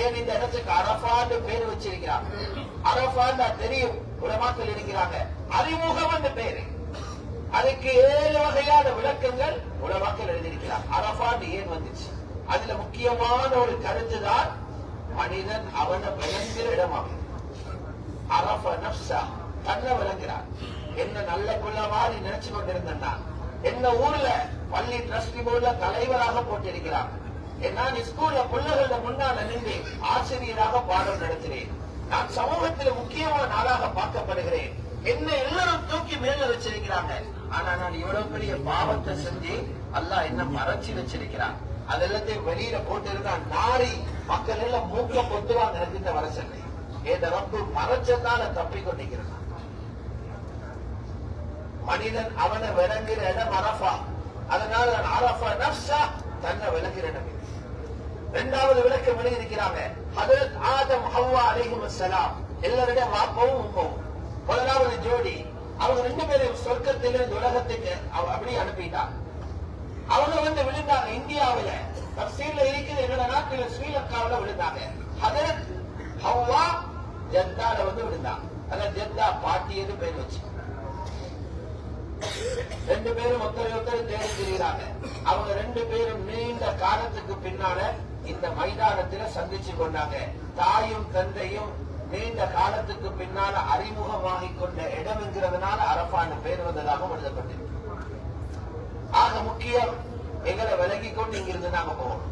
ஏன் இந்த இடத்துக்கு அரபான்னு பேர் வச்சிருக்கிறாங்க? அரபான்னு தெரியும் உலமாக்கள் இருக்கிறாங்க அறிமுகம் என்று பேரு. அதுக்கு ஏழு வகையான விளக்கங்கள் உலமாக்கள் எழுதியிருக்கிறார் அரபான்னு ஏன் வந்துச்சு? அதுல முக்கியமான ஒரு கருத்து தான் மனிதன் அவனை பயங்கர இடமாக அரப நப்சா தன்னை விளங்குறான். என்ன நல்ல குள்ள மாதிரி நினைச்சு கொண்டிருந்தான் என்ன ஊர்ல பள்ளி ட்ரஸ்டி போர்டுல தலைவராக போட்டிருக்கிறான். நான் ஸ்கூல்ல பிள்ளைகள முன்னால நின்று ஆசிரியராக பாடம் நடத்துறேன் நான் சமூகத்தில் முக்கியமான நாளாக பார்க்கப்படுகிறேன். என்ன எல்லாரும் தூக்கி மேல வச்சிருக்கிறாங்க. ஆனா நான் இவ்வளவு பெரிய பாவத்தை செஞ்சு அல்லாஹ் என்ன மறைச்சு வச்சிருக்கிறான். அதெல்லாத்தையும் வெளியில போட்டு இருந்தா நாரி மக்கள் எல்லாம் மூக்க பொத்துவாங்க எனக்கு வர சென்னை என் ரப்பு மறைச்சதால தப்பி கொண்டிருக்கிறான். மனிதன் அவனை விளங்குற இடம் அரஃபா. அதனால நான் அரஃபா நப்சா தன்னை விளங்குற இடம் இரண்டாவது விளக்கம் இருக்கிறாங்க? ஹதரத் ஆதம் ஹவ்வா அலைஹிம் அஸ்ஸலாம் எல்லாருடைய வாப்பவும் உண்மவும் முதலாவது ஜோடி. அவங்க ரெண்டு பேரும் சொர்க்கத்திலிருந்து உலகத்துக்கு அவ- அப்படியே அனுப்பிட்டாங்க. அவங்க வந்து விழுந்தாங்க இந்தியாவுல. தப்சீர்ல இருக்கிற என்னோட நாட்டுல ஸ்ரீலங்காவில விழுந்தாங்க. ஹதரத் ஹவ்வா ஜெத்தால வந்து விழுந்தாங்க. அந்த ஜெத்தா பாட்டியது பேர் வச்சு. ரெண்டு பேரும் ஒத்தரை ஒருத்தர் தேடி அவங்க ரெண்டு பேரும் நீண்ட காலத்துக்கு பின்னால இந்த மைதானத்துல சந்திச்சு கொண்டாங்க. தாயும் தந்தையும் நீண்ட காலத்துக்கு பின்னால அறிமுகமாகி கொண்ட இடம்ங்கிறதுனால அரபான்னு பேர் வந்ததாக எழுதப்பட்டிருக்கு ஆக முக்கியம் எங்களை விலகி கொண்டு இங்கிருந்து நாம போகணும்.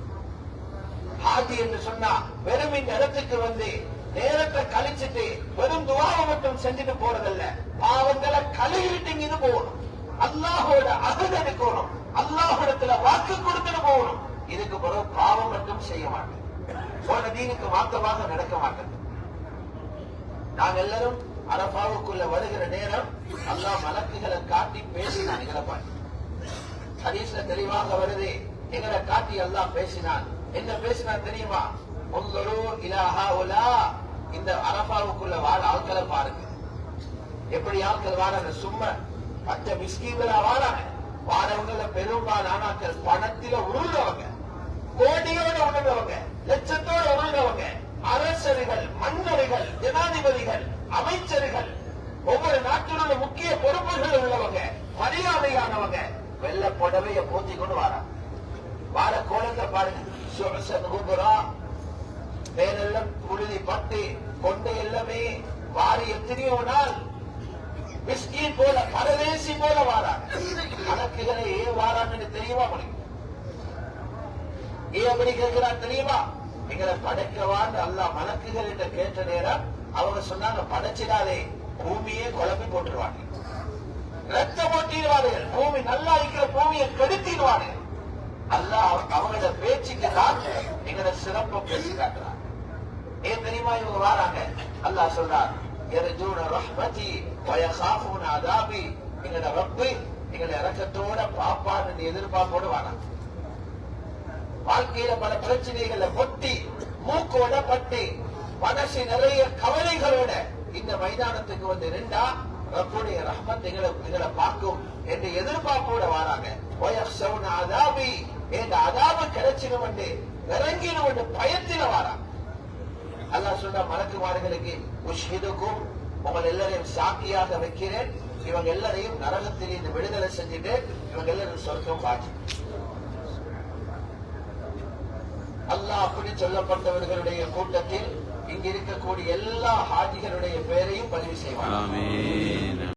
ஹாஜி என்று சொன்னா வெறும் இந்த இடத்துக்கு வந்து நேரத்தை கழிச்சிட்டு வெறும் துவாவை மட்டும் செஞ்சுட்டு போறதில்ல. பாவங்களை கழுகிட்டு இங்கிருந்து போகணும். அல்லாஹோட அகல் எடுக்கணும் அல்லாஹிடத்துல வாக்கு கொடுத்துட்டு போகணும். இதுக்கு பிறகு பாவம் மட்டும் செய்ய மாட்டேன். போன தீனுக்கு மாத்தமாக நடக்க மாட்டேன். நாங்க எல்லாரும் அரபாவுக்குள்ள வருகிற நேரம் அல்லா மலக்குகளை காட்டி பேசினான் எங்களை பாட்டு தெளிவாக வருது எங்களை காட்டி அல்லாஹ் பேசினான். என்ன பேசினா தெரியுமா? உங்களோ இலாஹா உலா இந்த அரபாவுக்குள்ள வாழ ஆட்களை பாருங்க. எப்படி ஆட்கள் வாழாங்க? சும்மா பச்சை மிஸ்கீங்களா வாழாங்க. வாழவங்கள பெரும்பாலான பணத்தில உருள்றவங்க. கோடியோட உணர்ந்தவங்க லட்சத்தோட உணர்ந்தவங்க அரசர்கள் மன்னர்கள் ஜனாதிபதிகள் அமைச்சர்கள் ஒவ்வொரு நாட்டிலுள்ள முக்கிய பொறுப்புகள் உள்ளவங்க மரியாதையானவங்க வெள்ள புடவைய போத்தி கொண்டு வாரா வார கோலத்தை பாருங்க. பேரெல்லாம் குபுரா புழுதி பட்டு கொண்ட எல்லாமே வாரி எத்தனையோ நாள் மிஸ்கீன் போல பரதேசி போல வாராங்க கணக்குகளை ஏன் வாராங்கன்னு தெரியுமா முடியும் ஏன் அப்படி கேட்கிறான் தெரியுமா எங்களை படைக்கவான்னு அல்லாஹ் மலக்குகள் என்று கேட்ட நேரம் அவங்க சொன்னாங்க படைச்சிடாதே பூமியே குழப்பி போட்டுருவாங்க ரத்தம் ஓட்டிடுவார்கள் பூமி நல்லா இருக்கிற பூமியை கெடுத்திடுவார்கள். அல்லாஹ் அவங்களோட பேச்சுக்கு தான் எங்களை சிறப்பை பேசி காட்டுறாங்க ஏன் தெரியுமா இவங்க வராங்க? அல்லாஹ் சொல்றார் எரஜூன ரஹ்மதி வயசாஃபூன அதாபி. எங்களோட ரப்பு எங்களை இறக்கத்தோட பாப்பான்னு எதிர்பார்ப்போடு வராங்க வாழ்க்கையில பல பிரச்சனைகளை கொட்டி மூக்கோட பட்டு மனசு நிறைய கவலைகளோட இந்த மைதானத்துக்கு வந்து நின்றா ரப்புடைய ரஹ்மத் எங்களை எங்களை பார்க்கும் என்று எதிர்பார்ப்போட வராங்க. அதாபி என்ற அதாபு கிடைச்சிடும் என்று இறங்கிடும் என்று பயத்தில வராங்க. அல்லாஹ் சொன்ன மலக்குமார்களுக்கு உஷ்ஹிதுக்கும் உங்கள் எல்லாரையும் சாக்கியாக வைக்கிறேன். இவங்க எல்லாரையும் நரகத்தில் இருந்து விடுதலை செஞ்சுட்டு இவங்க எல்லாரும் சொர்க்கம் காட்சி அல்லாஹ் அப்படி சொல்லப்பட்டவர்களுடைய கூட்டத்தில் இங்கிருக்கக்கூடிய எல்லா ஹாஜிகளுடைய பெயரையும் பதிவு செய்வார்